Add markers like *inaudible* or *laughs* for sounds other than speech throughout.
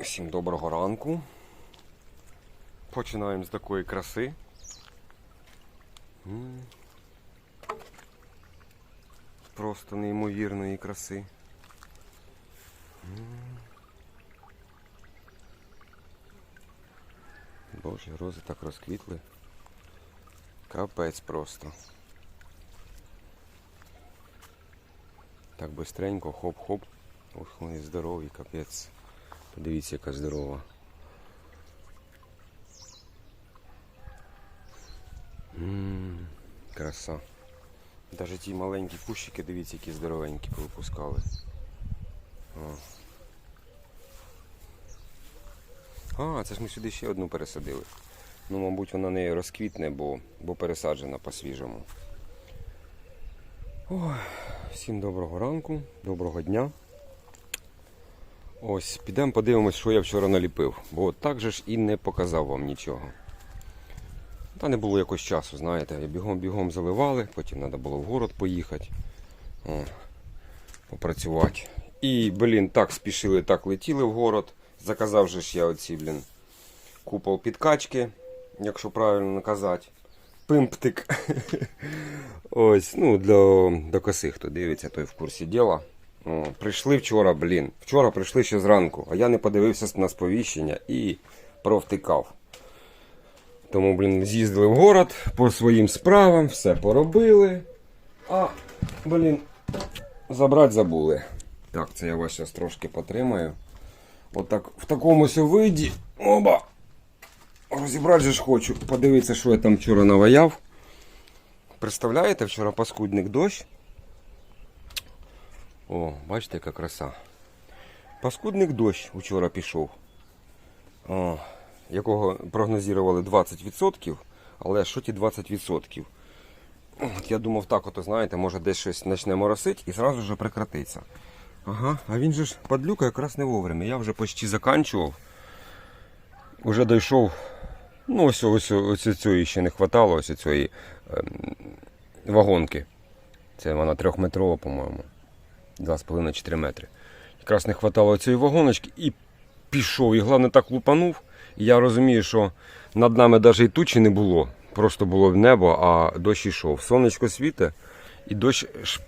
Всім доброго ранку. Починаємо з такої краси. Просто неймовірної краси. Боже, рози так розквітли. Капець просто. Так бистренько, хоп-хоп. Ох, вони здорові, капець. Подивіться, яка здорова. Ммм, краса. Даже ті маленькі кущики, дивіться, які здоровенькі повипускали. А, це ж ми сюди ще одну пересадили. Ну, мабуть, вона не розквітне, бо, бо пересаджена по-свіжому. Всім доброго ранку, доброго дня. Ось, підемо подивимось, що я вчора наліпив, бо так же ж і не показав вам нічого. Та не було якось часу, знаєте, бігом-бігом заливали, потім треба було в город поїхати, о, попрацювати. І, блін, так спішили, так летіли в город. Заказав же ж я оці, блін, купол підкачки, якщо правильно казати. Пимптик. *laughs* Ось, ну, для, до коси, хто дивиться, той в курсі діла. О, прийшли вчора, блін. Вчора прийшли ще зранку, а я не подивився на сповіщення і провтикав. Тому, блін, з'їздили в город по своїм справам, все поробили. А, блін, забрати забули. Так, це я вас зараз трошки потримаю. Отак в такому виді. Оба! Розібрати же ж хочу, подивитися, що я там вчора наваяв. Представляєте, вчора паскудник дощ. О, бачите, яка краса. Паскудник дощ вчора пішов. О, якого прогнозували 20%, але що ті 20%? От я думав так, ото знаєте, може десь щось почне моросити і зразу ж прекратиться. Ага, а він же ж падлюка якраз не вовремя. Я вже почти заканчував. Уже дійшов. Ну, ось ось, ось цієї ще не хватало, ось цієї ем, вагонки. Це вона трьохметрова, по-моєму. 2,5-4 метри. Якраз не хватало цієї вагоночки і пішов. І головне так лупанув. І я розумію, що над нами навіть і тучі не було. Просто було небо, а дощ йшов. Сонечко світе і дощ ш...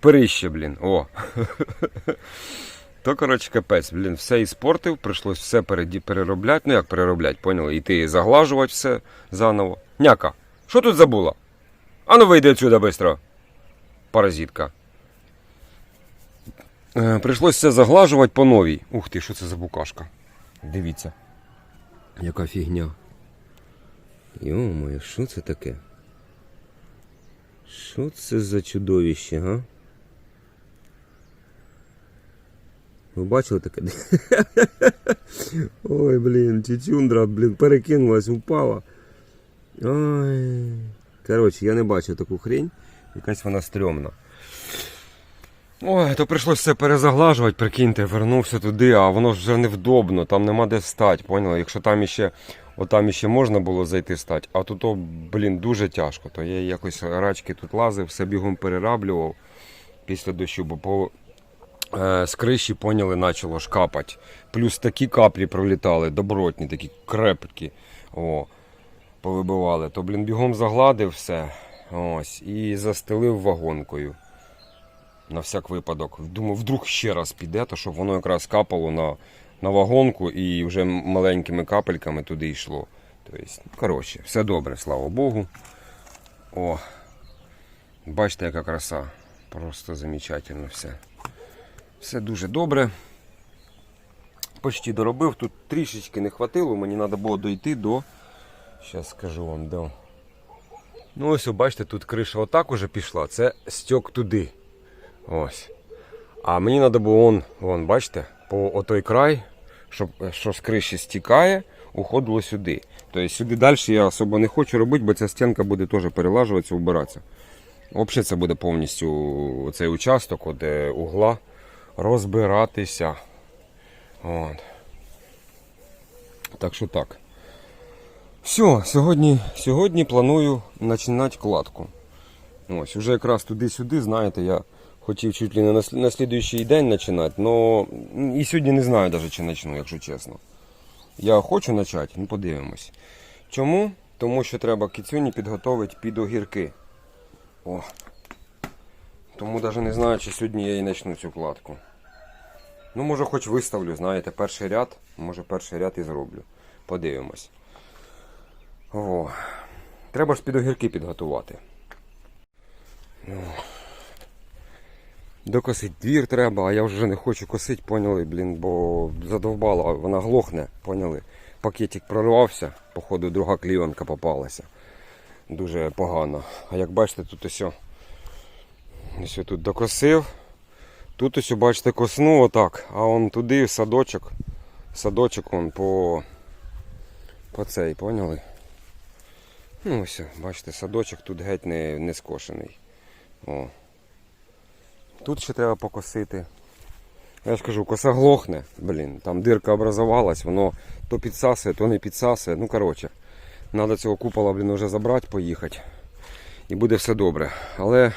перище, блін. О. *laughs* То, коротше, капець, блін, все іспортив, прийшлось все переробляти. Ну як переробляти, поняли? Іти заглажувати все заново. Няка, що тут забула? Ану вийди отсюда швидко. Паразитка. Е, Прийшлось все заглажувати по новій. Ух ти, що це за букашка? Дивіться. Яка фігня. Йо-моє, що це таке? Що це за чудовище, га? Ви бачили таке? *laughs* Ой, блін, чучундра, блін, перекинулась, упала. Ой. Коротше, я не бачив таку хрень. Якась вона стрьомна. Ой, то прийшлося все перезаглажувати, прикиньте, вернувся туди, а воно ж вже невдобно, там нема де стати, поняли? Якщо там іще, отам іще можна було зайти стати, а тут, блін, дуже тяжко. То я якось рачки тут лазив, все бігом перераблював після дощу, бо по е, з криші, поняли, почало ж капати. Плюс такі каплі пролітали, добротні, такі крепкі. О, повибивали. То, блін, бігом загладив все. Ось, і застелив вагонкою. На всяк випадок. Думаю, вдруг ще раз піде, то щоб воно якраз капало на, на вагонку і вже маленькими капельками туди йшло. Тобто, коротше, все добре, слава Богу. О, бачите, яка краса. Просто замечательно все. Все дуже добре. Почти доробив. Тут трішечки не хватило, мені треба було дойти до. Зараз скажу вам, до. Ну ось, бачите, тут криша отак уже пішла. Це стьок туди. Ось. А мені треба було вон, вон, бачите, по отой край, щоб що з криші стікає, уходило сюди. Тобто сюди далі я особо не хочу робити, бо ця стінка буде теж перелажуватися, вбиратися. Взагалі це буде повністю цей участок от, е, угла розбиратися. От. Так що так. Все, сьогодні, сьогодні планую починати кладку. Ось, уже якраз туди-сюди, знаєте, я Хотів чуть ли не на, сл- на слідуючий день починати, но і сьогодні не знаю навіть, чи почну, якщо чесно. Я хочу почати, ну подивимось. Чому? Тому що треба кицюні підготувати під огірки. О. Тому навіть не знаю, чи сьогодні я і почну цю кладку. Ну, може, хоч виставлю, знаєте, перший ряд, може перший ряд і зроблю. Подивимось. О. Треба ж під огірки підготувати. Докосить двір треба, а я вже не хочу косити, поняли, блін, бо задовбала, вона глохне, поняли. Пакетик прорвався, походу друга кліванка попалася. Дуже погано. А як бачите, тут ось, ось тут докосив. Тут ось, бачите, косну отак, а он туди садочок. Садочок он по, по цей, поняли? Ну ось, бачите, садочок тут геть не, не скошений. О. Тут ще треба покосити. Я ж кажу, коса глохне, блін, там дирка образувалась, воно то підсасує, то не підсасує. Ну, коротше, треба цього купола, блін, вже забрати, поїхати. І буде все добре. Але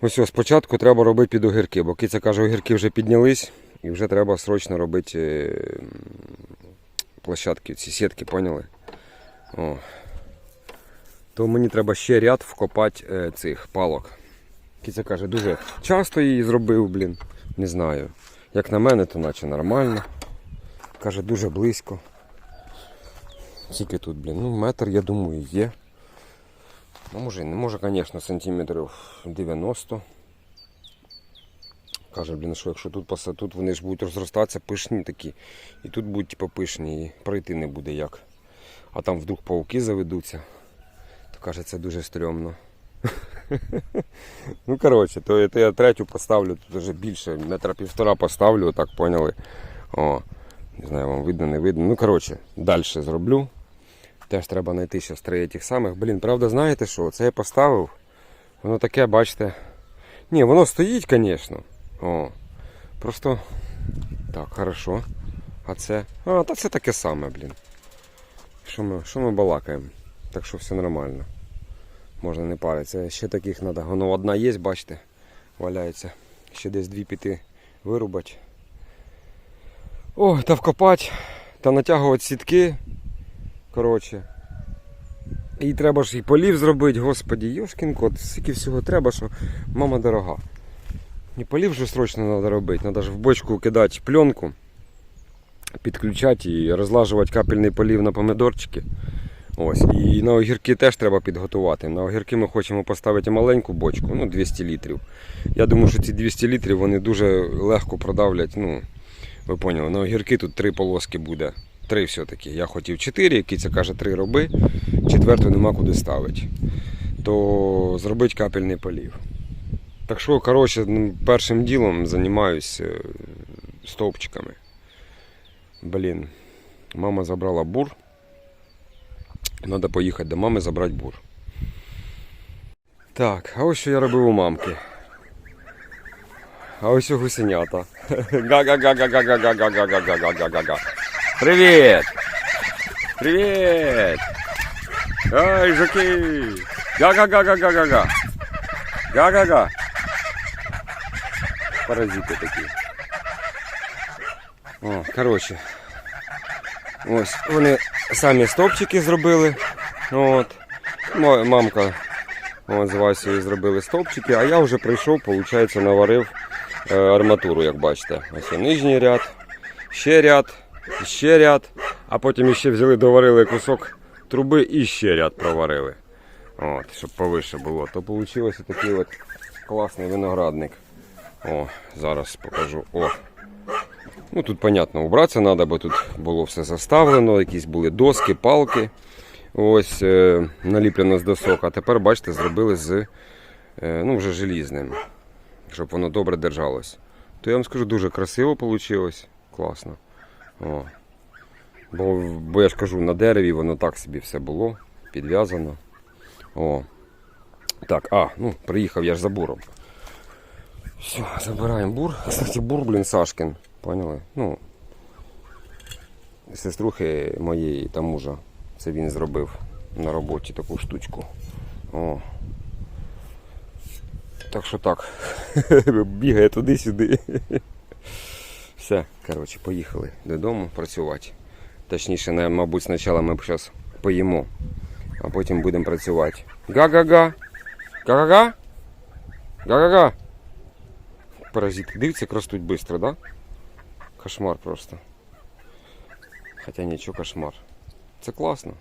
ось ось спочатку треба робити під огірки, бо киця каже, огірки вже піднялись і вже треба срочно робити е, площадки, ці сітки, поняли? О. То мені треба ще ряд вкопати е, цих палок. Киця каже, дуже часто її зробив, блін. Не знаю. Як на мене, то наче нормально. Каже, дуже близько. Скільки тут, блін? Ну, метр, я думаю, є. Ну, може, не може, звісно, сантиметрів 90. Каже, блін, що якщо тут поса- тут вони ж будуть розростатися пишні такі. І тут будуть типу, пишні, і пройти не буде як. А там вдруг пауки заведуться. То каже, це дуже стрьомно. *laughs* Ну, коротше, то, я третю поставлю, тут вже більше, метра півтора поставлю, отак поняли. О, не знаю, вам видно, не видно. Ну, коротше, далі зроблю. Теж треба знайти ще три тих самих. Блін, правда, знаєте що? Це я поставив. Воно таке, бачите. Ні, воно стоїть, звісно. О. Просто. Так, хорошо. А це. А, та це таке саме, блін. Що ми, що ми балакаємо? Так що все нормально. Можна не паритися. Ще таких треба. Воно одна є, бачите, валяється. Ще десь дві піти вирубати. О, та вкопати, та натягувати сітки. Коротше. І треба ж і полів зробити, господі, йошкін кот, скільки всього треба, що мама дорога. І полів вже срочно треба робити. Треба ж в бочку кидати пленку, підключати і розлажувати капельний полів на помидорчики. Ось, і на огірки теж треба підготувати. На огірки ми хочемо поставити маленьку бочку, ну 200 літрів. Я думаю, що ці 200 літрів вони дуже легко продавлять. Ну, ви поняли, на огірки тут три полоски буде. Три все-таки. Я хотів чотири, киця каже, три роби, четверту нема куди ставити. То зробити капельний полів. Так що, коротше, ну, першим ділом займаюся е, стовпчиками. Блін, мама забрала бур. Треба поїхати до мами забрати бур. Так, а ось що я робив у мамки. А ось і гусенята. *laughs* Га-га-га-га-га-га-га-га-га-га-га-га-га. Привіт! Привіт! Ай, жуки! Га-га-га-га-га-га-га! Га-га-га! Паразити такі. О, коротше. Ось вони самі стовпчики зробили. От. Мамка от, з Васею зробили стовпчики, а я вже прийшов, виходить, наварив е, арматуру, як бачите. Ось нижній ряд, ще ряд, ще ряд, а потім ще взяли, доварили кусок труби і ще ряд проварили. От, щоб повише було. То вийшло такий от класний виноградник. О, зараз покажу. О. Ну тут, понятно, убратися треба, бо тут було все заставлено, якісь були доски, палки. Ось е, наліплено з досок. А тепер, бачите, зробили з е, ну, вже желізним, щоб воно добре держалось. То я вам скажу, дуже красиво вийшло. Класно. О. Бо, бо я ж кажу, на дереві воно так собі все було, підв'язано. О. Так, а, ну, приїхав я ж за буром. Все, забираємо бур. Кстати, бур, блін, Сашкин. Поняли? Ну, сеструхи моєї та мужа. Це він зробив на роботі таку штучку. О. Так що так. *laughs* Бігає туди-сюди. *laughs* Все, коротше, поїхали додому працювати. Точніше, мабуть, спочатку ми зараз поїмо, а потім будемо працювати. Га-га-га! Га-га-га! Га-га-га! Паразити, дивіться, ростуть швидко, да? Кошмар просто. Хоча нічого кошмар. Це класно.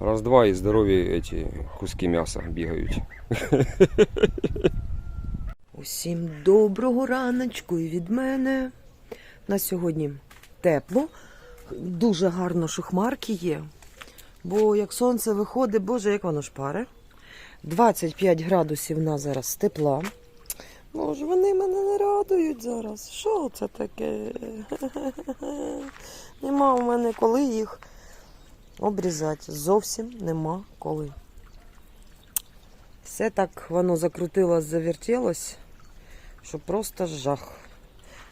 Раз-два і здорові эти куски м'яса бігають. Усім доброго раночку і від мене. На сьогодні тепло. Дуже гарно, що хмарки є. Бо як сонце виходить, боже, як воно шпаре. 25 градусів на зараз тепла. Боже, вони мене не радують зараз. Що це таке? *laughs* Нема у мене коли їх обрізати. Зовсім нема коли. Все так воно закрутилось, завертілось, що просто жах.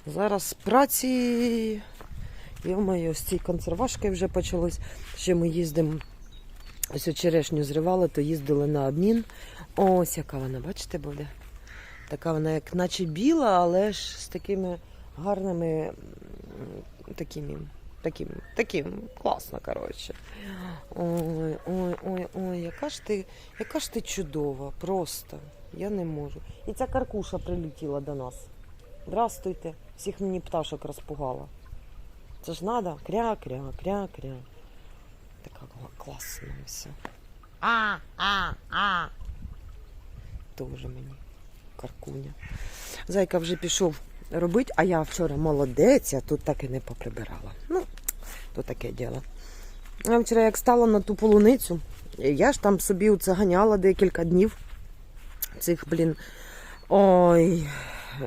Зараз праці, йо-моє, з цією консервашкою вже почалось. Ще ми їздимо, ось черешню зривали, то їздили на обмін. Ось яка вона, бачите, буде? Така вона, як наче біла, але ж з такими гарними такими, таким, таким, класно, коротше. Ой, ой, ой, ой, яка ж ти, яка ж ти чудова, просто. Я не можу. І ця каркуша прилетіла до нас. Здрастуйте. Всіх мені пташок розпугала. Це ж надо. Кря-кря, кря-кря. Така кла- класна все. А, а, а. Тоже мені каркуня. Зайка вже пішов робити, а я вчора молодець, а тут так і не поприбирала. Ну, то таке діло. Я вчора як стала на ту полуницю, я ж там собі оце ганяла декілька днів. Цих, блін, ой,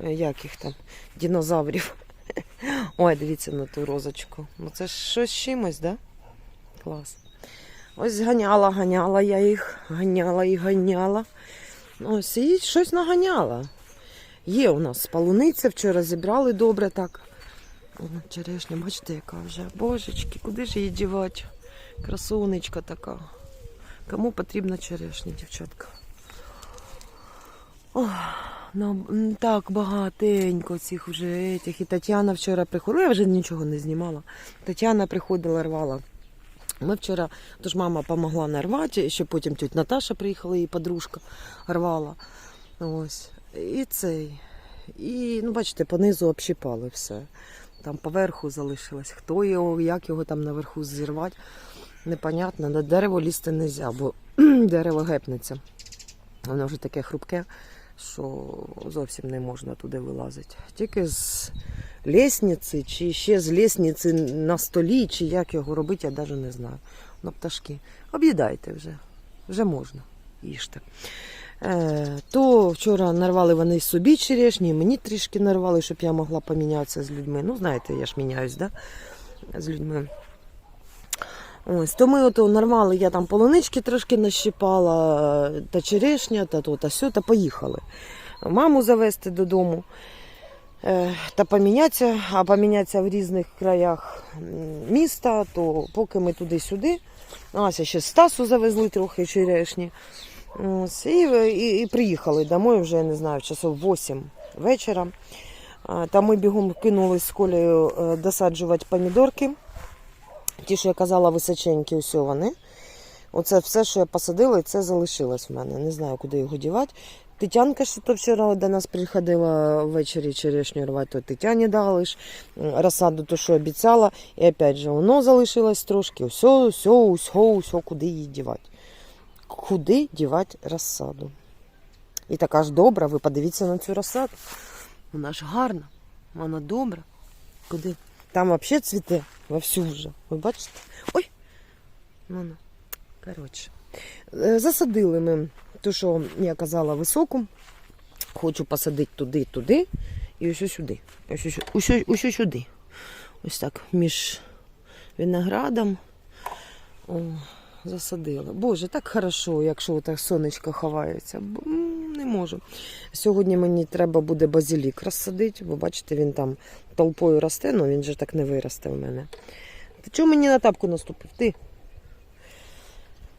як їх там, динозаврів. *laughs* Ой, дивіться на ту розочку. Ну це ж щось чимось, да? Клас. Ось ганяла, ганяла я їх, ганяла і ганяла. Ось і щось наганяла. Є у нас полуниця, вчора зібрали добре так. О, черешня, бачите, яка вже. Божечки, куди ж її дівати? Красунечка така. Кому потрібна черешня, дівчатка? Ох, ну, так багатенько цих вже етих. І Тетяна вчора приходила, я вже нічого не знімала. Тетяна приходила, рвала. Ми вчора, тож мама допомогла нарвати, ще потім тють Наташа приїхала, її подружка рвала. Ось. І цей. І, ну, бачите, понизу общипали все. Там поверху залишилось. Хто його, як його там наверху зірвати, непонятно. На дерево лізти не можна, бо *clears throat* дерево гепнеться. Воно вже таке хрупке, що зовсім не можна туди вилазити. Тільки з лісниці, чи ще з лісниці на столі, чи як його робити, я навіть не знаю. На пташки. Об'їдайте вже. Вже можна. Їжте. Е, то вчора нарвали вони собі черешні, мені трішки нарвали, щоб я могла помінятися з людьми. Ну, знаєте, я ж міняюсь, да? з людьми. Ось, то ми ото нарвали, я там полунички трошки нащипала, та черешня, та то, та сьо, та поїхали. Маму завезти додому е, та помінятися, а помінятися в різних краях міста, то поки ми туди-сюди. Ася ще Стасу завезли трохи черешні. І, і, і приїхали домой вже, я не знаю, часов 8 вечора. Та ми бігом кинулись з колею е, досаджувати помідорки. Ті, що я казала, височенькі, ось вони. Оце все, що я посадила, і це залишилось в мене. Не знаю, куди його дівати. Тетянка, що то вчора до нас приходила ввечері черешню рвати, то Тетяні дали ж розсаду, то що обіцяла. І опять же, воно залишилось трошки. Все, все, все, все, куди її дівати. Куди дівати розсаду. І така ж добра, ви подивіться на цю розсаду. Вона ж гарна, вона добра. Куди? Там взагалі цвіте вовсю вже. Ви бачите? Ой! Ну. Коротше. Е, Засадили ми ту, що я казала, високу. Хочу посадити туди, туди і ось сюди. Ось, ось, сюди. Ось так між виноградом. О, засадила. Боже, так хорошо, якщо так сонечко ховається. Не можу. Сьогодні мені треба буде базилік розсадити, бо бачите, він там толпою росте, але він же так не виросте в мене. Ти чого мені на тапку наступив? Ти?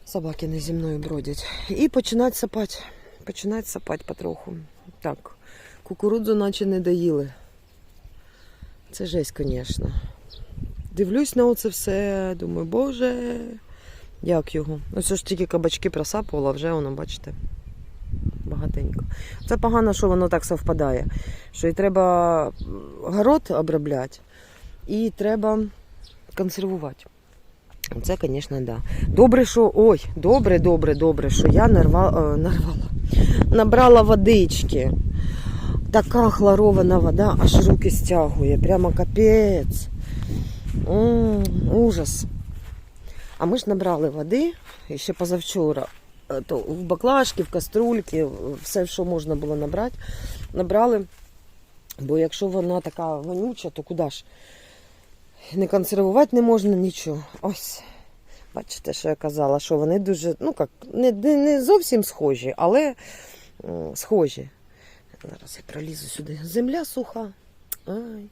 Собаки не зі мною бродять. І починати сапати. починають сапати потроху. Так, кукурудзу наче не доїли. Це жесть, звісно. Дивлюсь на оце все, думаю, боже, як його. Ось ж тільки кабачки просапувала, вже воно, бачите, багатенько. Це погано, що воно так совпадає. Що і треба город обробляти, і треба консервувати. Це, звісно, да. Добре, що. Ой, добре, добре, добре, що я нарва, е, нарвала. Набрала водички. Така хлорована вода, аж руки стягує. Прямо капець. Ужас. А ми ж набрали води ще позавчора. Е, То в баклажки, в каструльки, все, що можна було набрати, набрали. Бо якщо вона така вонюча, то куди ж? Не консервувати не можна нічого. Ось. Бачите, що я казала, що вони дуже, ну як, не, не, зовсім схожі, але схожі. Зараз я пролізу сюди. Земля суха. Ай,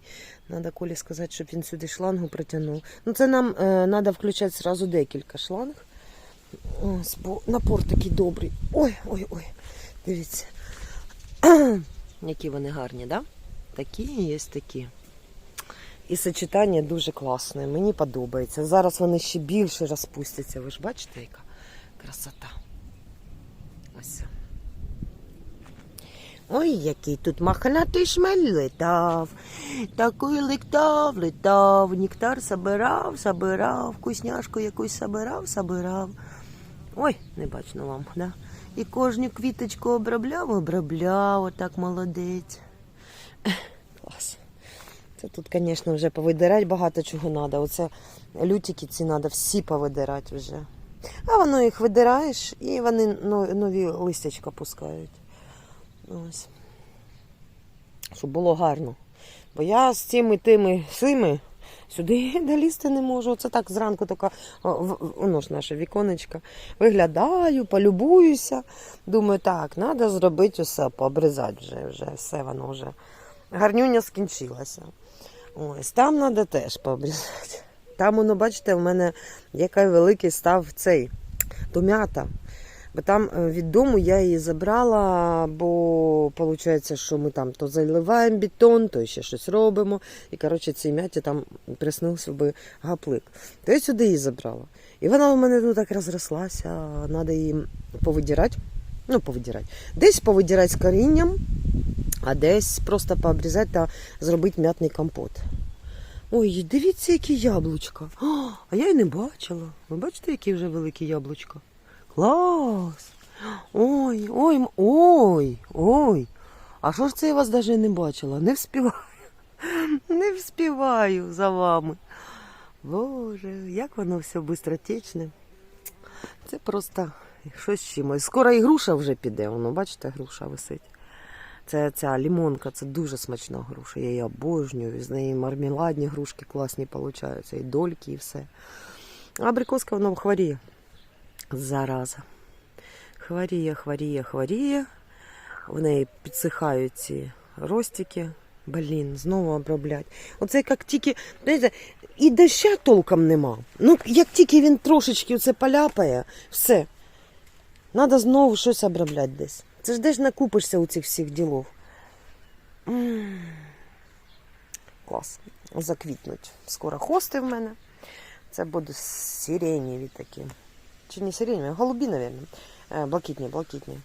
треба Колі сказати, щоб він сюди шлангу притягнув. Ну, це нам треба включати зразу декілька шланг. Ось, бо напор такий добрий. Ой, ой, ой. Дивіться. *clears throat* Які вони гарні, да? Такі є такі. І сочетання дуже класне. Мені подобається. Зараз вони ще більше розпустяться. Ви ж бачите, яка красота. Ось. Ой, який тут махнатий шмель летав. Такий летав, летав. Нектар собирав, собирав, вкусняшку якусь собирав, собирав. Ой, не бачно вам, да? І кожну квіточку обробляв, обробляв, отак молодець. Це тут, звісно, вже повидирати багато чого треба. Оце лютики ці треба всі повидирати вже. А воно їх видираєш і вони нові листячка пускають. Ось. Щоб було гарно. Бо я з цими тими сими сюди *laughs* долізти не можу. Це так зранку така, воно ж наше віконечко. Виглядаю, полюбуюся. Думаю, так, треба зробити усе, пообрізати вже, вже все воно вже. Гарнюня скінчилася. Ось там треба теж пообрізати. Там, воно, бачите, в мене який великий став цей томята. Бо там е, від дому я її забрала, бо виходить, що ми там то заливаємо бетон, то ще щось робимо. І коротше, цій мяті там приснився би гаплик. То я сюди її забрала. І вона у мене ну, так розрослася, треба її повидірати. Ну, повидірати. Десь повидірати з корінням, а десь просто пообрізати та зробити м'ятний компот. Ой, дивіться, які яблучка. А я й не бачила. Ви бачите, які вже великі яблучка? Клас! Ой, ой, ой, ой. А що ж це я вас навіть не бачила? Не вспіваю. *laughs* Не вспіваю за вами. Боже, як воно все бистротечне. Це просто щось чимось. Скоро і груша вже піде. Воно, бачите, груша висить. Це ця лімонка, це дуже смачна груша. Я її обожнюю. З неї мармеладні грушки класні получаються, і дольки, і все. А абрикоска воно хворіє. Зараза. Хворіє, хворіє, хворіє. В неї підсихають ці ростики. Блін, знову оброблять. Оце як тільки, знаєте, і доща толком нема. Ну, як тільки він трошечки оце поляпає, все. Треба знову щось обробляти десь. Це ж де ж накупишся у цих всіх ділов. Клас. Заквітнуть. Скоро хости в мене. Це будуть сиренєві такі. Чи не сиренєві, голубі, мабуть. Блакитні, блакитні.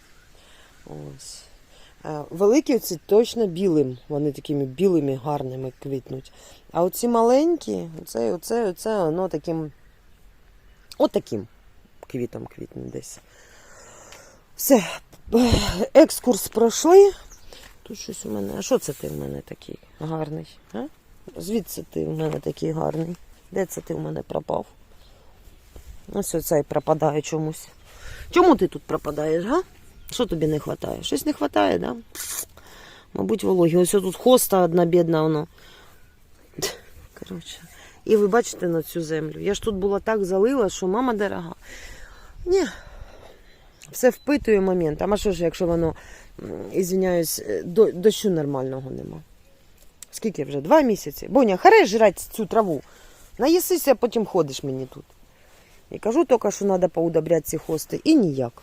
Ось. Е, Великі оці точно білим. Вони такими білими, гарними квітнуть. А оці маленькі, оце, оце, оце воно таким. Отаким квітом квітне десь. Все, е, екскурс пройшли. Тут щось у мене. А що це ти в мене такий гарний? А? Звідси ти в мене такий гарний. Де це ти в мене пропав? Ось оцей пропадає чомусь. Чому ти тут пропадаєш, га? Що тобі не вистачає? Щось не вистачає, да? Мабуть, вологі. Ось тут хоста одна бідна воно. Коротше. І ви бачите на цю землю. Я ж тут була так залила, що мама дорога. Ні. Все впитує момент. А що ж, якщо воно, ізвиняюсь, е, до- дощу нормального нема. Скільки вже? Два місяці. Боня, харе жрати цю траву. Наїсися, потім ходиш мені тут. І кажу тільки, що треба поудобряти ці хости. І ніяк.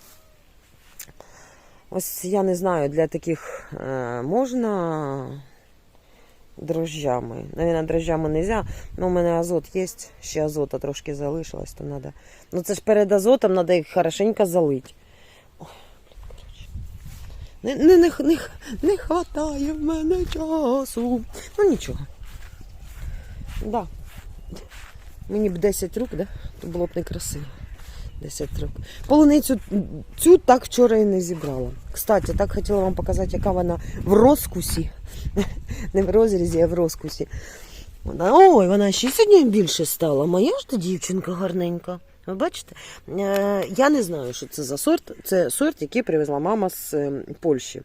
Ось я не знаю, для таких е, можна дрожжами. Навіть дрожжами не можна. Ну, у мене азот є, ще азота трошки залишилось, то треба. Ну це ж перед азотом треба їх хорошенько залити. Не, не, не, не, не хватає в мене часу. Ну нічого. Да. Мені б 10 рук, да? то було б некрасиво. 10 рук. Полуницю цю так вчора і не зібрала. Кстати, так хотіла вам показати, яка вона в розкусі. Не в розрізі, а в розкусі. Вона, ой, вона ще сьогодні більше стала. Моя ж та дівчинка гарненька. Ви бачите? Е, я не знаю, що це за сорт. Це сорт, який привезла мама з е, Польщі.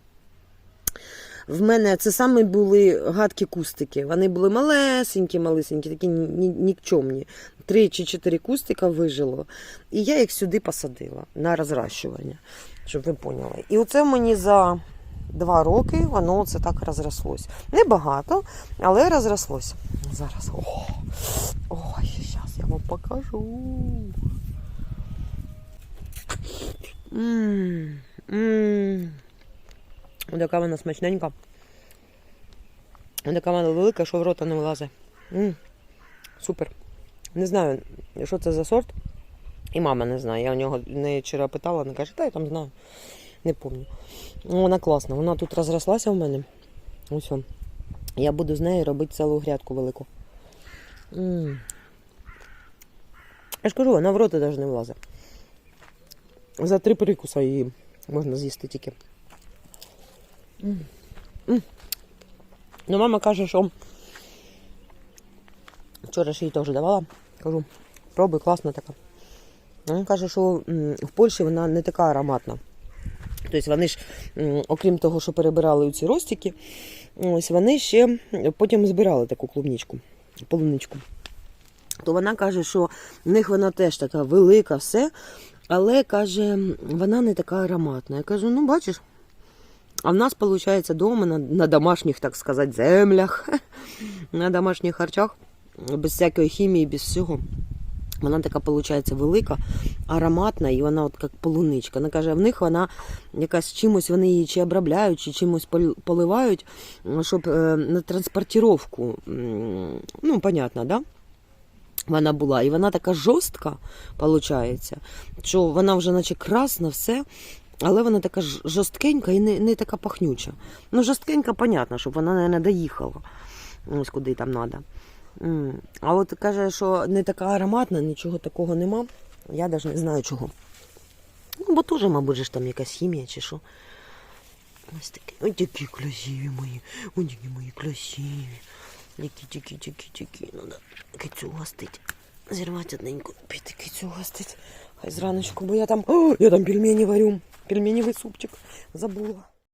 В мене це саме були гадкі кустики. Вони були малесенькі, малесенькі, такі ні- ні- нікчомні. Три чи чотири кустика вижило. І я їх сюди посадила на розращування, щоб ви поняли. І оце мені за два роки воно це так розрослось. Небагато, але розрослось. Зараз. О, я вам покажу. Мм, мм. Ось Така вона смачненька. Така вона велика, що в рота не влазить. М, Супер. Не знаю, що це за сорт. І мама не знає. Я у нього не вчора питала, вона каже, та я там знаю. Не пам'ятаю. Ну, Вона класна. Вона тут розрослася в мене. Ось. Я буду з нею робити цілу грядку велику. М. Я ж кажу, вона в рота навіть не влазить. За три прикуса її можна з'їсти тільки. Ну, мама каже, що вчора ж їй теж давала. Кажу, пробуй, класна така. Вона каже, що в Польщі вона не така ароматна. Тобто вони ж, окрім того, що перебирали ці ростики, ось вони ще потім збирали таку клубничку, полуничку. То вона каже, що в них вона теж така велика, все, але каже, вона не така ароматна. Я кажу, ну бачиш, а в нас, виходить, вдома на, на домашніх, так сказати, землях, *laughs* на домашніх харчах, без всякої хімії, без всього. Вона така, виходить, велика, ароматна, і вона от як полуничка. Вона каже, в них вона якась чимось, вони її чи обробляють, чи чимось поливають, щоб е, на транспортировку, м, ну, понятно, да? Вона була. І вона така жорстка, виходить, що вона вже наче красна, все. Але вона така жорсткенька і не, не така пахнюча. Ну, жорсткенька, понятно, щоб вона не доїхала. Ось куди там треба. А от каже, що не така ароматна, нічого такого нема. Я навіть не знаю чого. Ну, бо теж, мабуть, ж там якась хімія чи що. Ось такі. Ой, такі красиві мої. Ой, такі мої красиві. Які, такі, такі, такі. Ну, да. Кицю гостить. Зірвати одненьку, піти кицю гостить. Хай зраночку, бо я там, О, *gasps* я там пельмені варю. Пельменевий супчик. Забула.